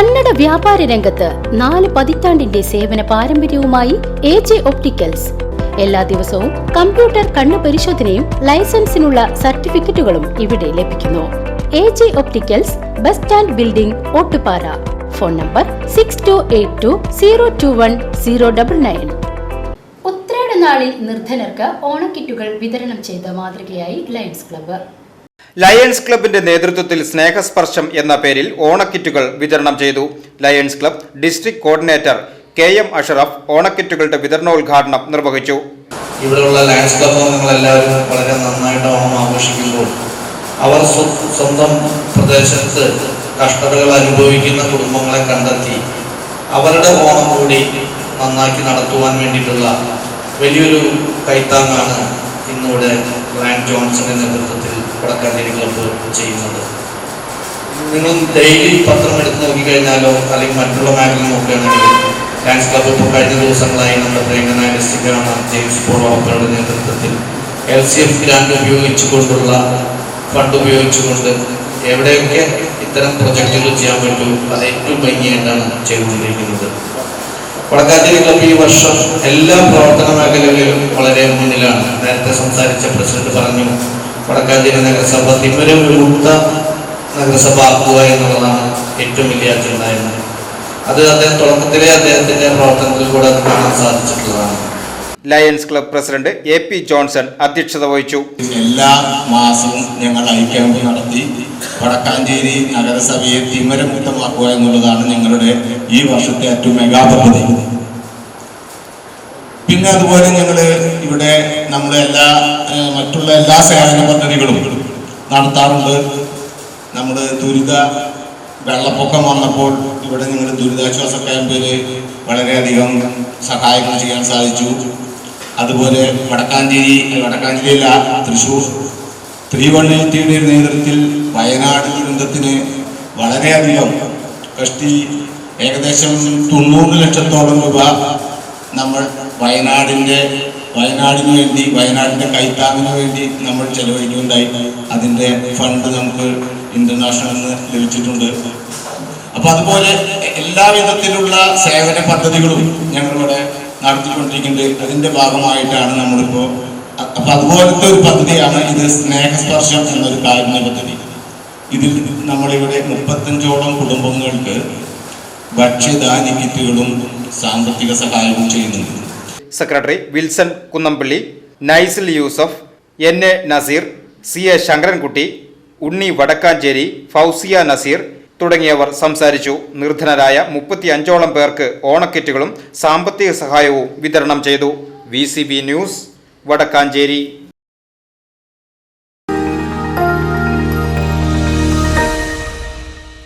കന്നഡ വ്യാപാര രംഗത്ത് നാല് പതിറ്റാണ്ടിന്റെ സേവന പാരമ്പര്യവുമായി എ ജെ ഒപ്റ്റിക്കൽസ്. എല്ലാ ദിവസവും കമ്പ്യൂട്ടർ കണ്ണു പരിശോധനയും ലൈസൻസിനുള്ള സർട്ടിഫിക്കറ്റുകളും ഇവിടെ ലഭിക്കുന്നു. A J opticals bus stand building Ottupara. Phone number six two eight two zero two one zero double nine ഉത്രാടനാളിൽ നിർധനർക്ക് ഓണക്കിറ്റുകൾ വിതരണം ചെയ്ത മാതൃകയായി ലയൺസ് ക്ലബ്ബ്. ലയൺസ് ക്ലബിന്റെ നേതൃത്വത്തിൽ സ്നേഹസ്പർശം എന്ന പേരിൽ ഓണക്കിറ്റുകൾ വിതരണം ചെയ്തു. Lions Club district coordinator K M Ashraf ഓണക്കിറ്റുകളുടെ വിതരണോദ്ഘാടനം നിർവഹിച്ചു. ഇവിടെയുള്ള ലയൺസ് ക്ലബ് എല്ലാവരും വളരെ നന്നായിട്ട് ഓണം ആഘോഷിക്കുമ്പോൾ അവർ സ്വന്തം പ്രദേശത്ത് കഷ്ടതകൾ അനുഭവിക്കുന്ന കുടുംബങ്ങളെ കണ്ടെത്തി അവരുടെ ഓണം കൂടി നന്നാക്കി നടത്തുവാൻ വേണ്ടിയിട്ടുള്ള വലിയൊരു കൈത്താങ്ങാണ് ഇന്നിവിടെ ഗ്രാൻഡ് ജോൺസന്റെ നേതൃത്വത്തിൽ വടക്കാഞ്ചേരി ക്ലബ്ബ് ചെയ്യുന്നത് നിങ്ങൾ ഡെയിലി പത്രം എടുത്ത് നോക്കിക്കഴിഞ്ഞാലോ അല്ലെങ്കിൽ മറ്റുള്ള മേഖല നോക്കുകയാണെങ്കിൽ ഡാൻസ് ക്ലബ്ബ് ഇപ്പോൾ കഴിഞ്ഞ ദിവസങ്ങളായി നമ്മുടെ പ്രിയങ്കനായ ഡിസ്ട്രിക്ട് ഗവർണർ ജെയിംസ് പോൾ വാക്കറുടെ നേതൃത്വത്തിൽ എൽ സി എഫ് ഗ്രാൻഡ് ഉപയോഗിച്ചുകൊണ്ടുള്ള ഫണ്ട് ഉപയോഗിച്ചുകൊണ്ട് എവിടെയൊക്കെ ഇത്തരം പ്രൊജക്റ്റുകൾ ചെയ്യാൻ പറ്റും അത് ഏറ്റവും ഭംഗിയായിട്ടാണ് ചെയ്തുകൊണ്ടിരിക്കുന്നത്. വടക്കാഞ്ചേരി ക്ലബ്ബ് ഈ വർഷം എല്ലാ പ്രവർത്തന മേഖലകളിലും വളരെ മുന്നിലാണ്. നേരത്തെ സംസാരിച്ച പ്രസിഡന്റ് പറഞ്ഞു വടക്കാഞ്ചേരി നഗരസഭ തിമരം വിമുക്ത നഗരസഭ ആക്കുക എന്നുള്ളതാണ് ഏറ്റവും വലിയ അജണ്ട എന്ന്. അത് അദ്ദേഹം തുടക്കത്തിലെ അദ്ദേഹത്തിന്റെ പ്രവർത്തനത്തിൽ കൂടെ കാണാൻ സാധിച്ചിട്ടുള്ളതാണ്. Lions Club president A P Johnson അധ്യക്ഷത വഹിച്ചു. എല്ലാ മാസവും ഞങ്ങൾ ഐക്യാമ്പ് നടത്തി വടക്കാഞ്ചേരി നഗരസഭയെ തിമരമുക്തമാക്കുക എന്നുള്ളതാണ് ഞങ്ങളുടെ ഈ വർഷത്തെ ഏറ്റവും മെഗാ പദ്ധതി പിന്നെ അതുപോലെ ഞങ്ങൾ ഇവിടെ നമ്മുടെ എല്ലാ മറ്റുള്ള എല്ലാ സേവന പദ്ധതികളും നടത്താറുണ്ട്. നമ്മൾ ദുരിത വെള്ളപ്പൊക്കം വന്നപ്പോൾ ഇവിടെ ഞങ്ങൾ ദുരിതാശ്വാസ ക്യാമ്പിൽ വളരെയധികം സഹായങ്ങൾ ചെയ്യാൻ സാധിച്ചു. അതുപോലെ വടക്കാഞ്ചേരി വടക്കാഞ്ചേരിയില്ല തൃശൂർ. ത്രീ വൺ എയ്റ്റിയുടെ നേതൃത്വത്തിൽ വയനാട് ദുരന്തത്തിന് വളരെയധികം കഷ്ടി ഏകദേശം തൊണ്ണൂറ് ലക്ഷത്തോളം രൂപ നമ്മൾ വയനാടിന്റെ വയനാടിന് വേണ്ടി വയനാടിന്റെ കൈത്താങ്ങിന് വേണ്ടി നമ്മൾ ചെലവഴിക്കുകയുണ്ടായി. അതിന്റെ ഫണ്ട് നമുക്ക് ഇന്റർനാഷണലിൽ നിന്ന് ലഭിച്ചിട്ടുണ്ട്. അപ്പോൾ അതുപോലെ എല്ലാ വിധത്തിലുള്ള സേവന പദ്ധതികളും ഞങ്ങളിവിടെ നടത്തിക്കൊണ്ടിരിക്കുന്നുണ്ട് അതിന്റെ ഭാഗമായിട്ടാണ് നമ്മളിപ്പോ അപ്പം അപ്പൊ അതുപോലത്തെ ഒരു പദ്ധതിയാണ് ഇത് സ്നേഹസ്പർശം എന്നൊരു കാരുണ്യ പദ്ധതി. ഇതിൽ നമ്മളിവിടെ മുപ്പത്തഞ്ചോളം കുടുംബങ്ങൾക്ക് ഭക്ഷ്യധാന്യ കിറ്റുകളും സാമ്പത്തിക സഹായവും ചെയ്യുന്നുണ്ട്. Secretary Wilson Kunnampally Naisil Yusuf N A Nazeer C A Sankarankutty Unni Vadakkanchery Fousia Nazeer തുടങ്ങിയവർ സംസാരിച്ചു. നിർധനരായ മുപ്പത്തി അഞ്ചോളം പേർക്ക് ഓണക്കിറ്റുകളും സാമ്പത്തിക സഹായവും വിതരണം ചെയ്തു. V news Vadakkanchery.